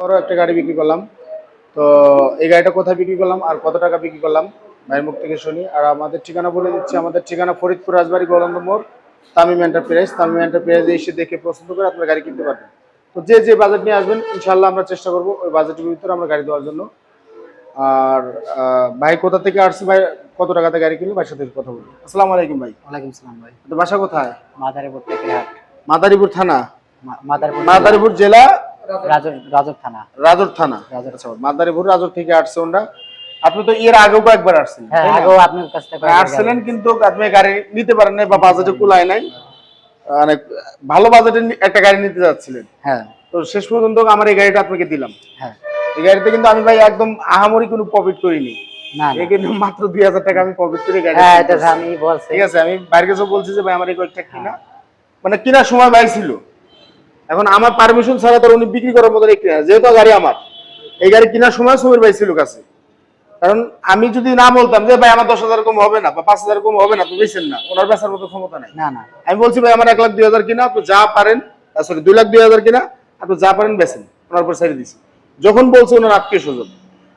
বড় একটা গাড়ি বিক্রি করলাম তো এই গাড়িটা কোথায় বিক্রি করলাম আর কত টাকা বিক্রি করলাম? ভাইয়ের মুখ থেকে শুনি। আর আমাদের ঠিকানা বলে দিচ্ছি আমাদের ঠিকানা ফরিদপুর রাজবাড়ি গোলন্দ মোড় তামিম এন্টারপ্রাইজ তামিম এন্টারপ্রাইজে এসে দেখে পছন্দ করে আপনার গাড়ি কিনতে পারবেন। তো যে যে বাজেট নিয়ে আসবেন ইনশাল্লাহ আমরা চেষ্টা করব ওই বাজেটের ভিতরে আমরা গাড়ি দেওয়ার জন্য। আর ভাই কোথা থেকে আসছে? ভাই কত টাকাতে গাড়ি কিনলো? ভাইয়ের সাথে কথা বলব আসসালামু আলাইকুম ভাই। ওয়ালাইকুম সালাম ভাই। তো বাসা কোথায়? মাদারীপুর থেকে মাদারীপুর থানা? মাদারীপুর মাদারীপুর জেলা রাজর রাজর থানা। রাজর থানা? আচ্ছা মাদারীপুর রাজর থেকে আসছে ওরা। আপনি তো এর আগেও হ্যাঁ আগেও আপনার কাছ থেকে আসছিলেন কিন্তু আপনি গাড়ি নিতে পারেন নাই বা বাজেটে কুলায় নাই। অনেক ভালো বাজেটে একটা গাড়ি নিতে যাচ্ছিলেন। হ্যাঁ। তো শেষ পর্যন্ত আমার এই গাড়িটা আপনাকে দিলাম। হ্যাঁ। এই গাড়িতে কিন্তু আমি ভাই একদম আহামরি কোনো প্রফিট করিনি। না না। এই কিন্তু মাত্র দুই হাজার টাকা আমি প্রফিট করে গাড়ি হ্যাঁ এটা আমি বলছি। ঠিক আছে আমি বাইরে কাছে বলছি যে ভাই আমার এই কয়েকটা কিনা। মানে কেনার সময় ভাই ছিল। এখন আমার পারমিশন ছাড়া তো উনি বিক্রি করার মতো না যেহেতু গাড়ি আমার। এই গাড়ি কেনার সময় সমীর ভাই ছিল কাছে। কারণ আমি যদি না বলতাম যে ভাই আমার দশ হাজার কম হবে না বা পাঁচ হাজার কম হবে না তো বেছেন না। ওনার বেচার মতো ক্ষমতা নাই। না না। আমি বলছি ভাই আমার এক লাখ দুই হাজার কিনা আপনি যা পারেন সরি দুই লাখ দুই হাজার কিনা আপনি যা পারেন বেছেন ওনার উপর ছেড়ে দিছি। যখন বলছে ওনার আত্মীয় স্বজন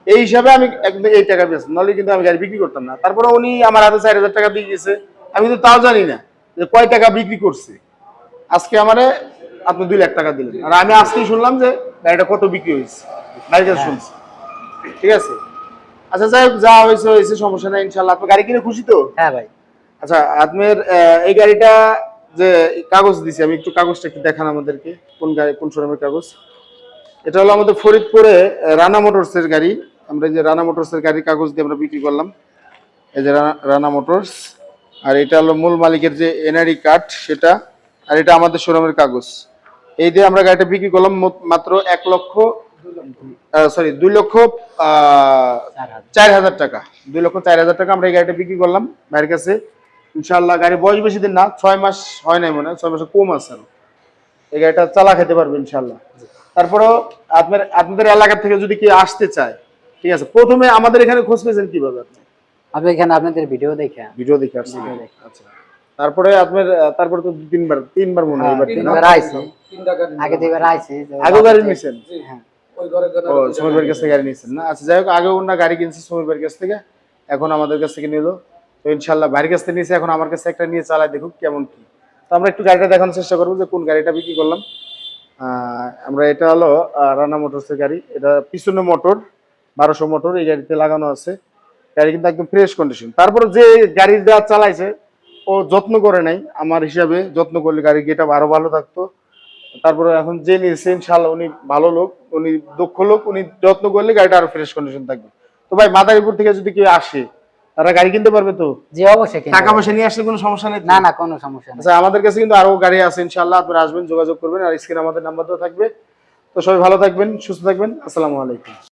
এই হিসাবে আমি একদম এই টাকা বেছেন নাহলে কিন্তু আমি গাড়ি বিক্রি করতাম না। তারপরে উনি আমার হাতে চার হাজার টাকা দিয়ে গেছে। আমি কিন্তু তাও জানি না যে কয় টাকা বিক্রি করছে। আজকে আমারে আপনি দুই লাখ টাকা দিলেন। আর আমি আজকেই শুনলাম যে গাড়িটা কত বিক্রি হয়েছে। গাড়ি কাছে শুনছি। ঠিক আছে? আচ্ছা যাই হোক যা হয়েছে হয়েছে সমস্যা নাই ইনশাল্লাহ আপনি গাড়ি কিনে খুশি তো? হ্যাঁ ভাই। আচ্ছা আপনার এই গাড়িটা যে কাগজ দিছি আমি একটু কাগজটা একটু দেখান আমাদেরকে কোন গাড়ি কোন শোরুমের কাগজ। এটা হলো আমাদের ফরিদপুরে রানা মোটরস এর গাড়ি। আমরা যে রানা মোটরস এর গাড়ির কাগজ দিয়ে আমরা বিক্রি করলাম। এই যে রানা- রানা মোটরস। আর এটা হলো মূল মালিকের যে এনআরই কার্ড সেটা। আর এটা আমাদের শোরুমের কাগজ। এই দিয়ে আমরা গাড়িটা বিক্রি করলাম মাত্র এক লক্ষ সরি দুই লক্ষ চার হাজার। টাকা। দুই লক্ষ চার হাজার টাকা আমরা এই গাড়িটা বিক্রি করলাম। ভাইয়ের কাছে ইনশাল্লাহ গাড়ি বয়স বেশি দিন না ছয় মাস হয় নাই মনে হয় ছয় মাসে কম আছে। এই গাড়িটা চালা খেতে পারবে ইনশাল্লাহ তারপরেও আপনার আপনাদের এলাকা থেকে যদি কেউ আসতে চায় ঠিক আছে প্রথমে আমাদের এখানে খোঁজ পেয়েছেন কীভাবে আপনি? আমি এখানে আপনাদের ভিডিও দেখে ভিডিও দেখে আসছেন। ভিডিও দেখে। আচ্ছা। তারপরে আপনার তারপরে তো তিনবার তিনবার মনে হয় না? তিনবার আইছি। আগে দুইবার আইছি আগে গাড়ি নিয়েছেন হ্যাঁ। ও সমীর ভাইয়ের কাছ থেকে গাড়ি নিয়েছেন না? আচ্ছা যাই হোক আগে ওনার গাড়ি কিনছে সমীর ভাইয়ের কাছ থেকে। এখন আমাদের কাছ থেকে নিল। তো ইনশাল্লাহ ভাইয়ের কাছ থেকে নিয়েছে এখন আমার কাছে একটা নিয়ে চালাই দেখুক কেমন কি। তো আমরা একটু গাড়িটা দেখানোর চেষ্টা করব যে কোন গাড়িটা বিক্রি করলাম। আহ, আমরা এটা হলো রানা মোটরসের গাড়ি। এটা পিছনে মোটর বারোশো মোটর এই গাড়িতে লাগানো আছে। গাড়ি কিন্তু একদম ফ্রেশ কন্ডিশন তারপরে যে গাড়িটা চালাইছে ও যত্ন করে নাই আমার হিসাবে যত্ন করলে গাড়ি গেটা আরও ভালো থাকতো। তারপরে এখন যে নিয়েছে ইনশাল্লাহ উনি ভালো লোক উনি দক্ষ লোক উনি যত্ন করলে গাড়িটা আরও ফ্রেশ কন্ডিশন থাকবে। তো ভাই মাদারীপুর থেকে যদি কেউ আসে তারা গাড়ি কিনতে পারবে তো? জি অবশ্যই টাকা পয়সা নিয়ে আসলে কোনো সমস্যা নেই না না কোনো সমস্যা নেই। আচ্ছা আমাদের কাছে কিন্তু আরও গাড়ি আছে ইনশাল্লাহ আপনারা আসবেন যোগাযোগ করবেন আর স্ক্রিনে আমাদের নাম্বার দেওয়া থাকবে। তো সবাই ভালো থাকবেন সুস্থ থাকবেন আসসালামু আলাইকুম।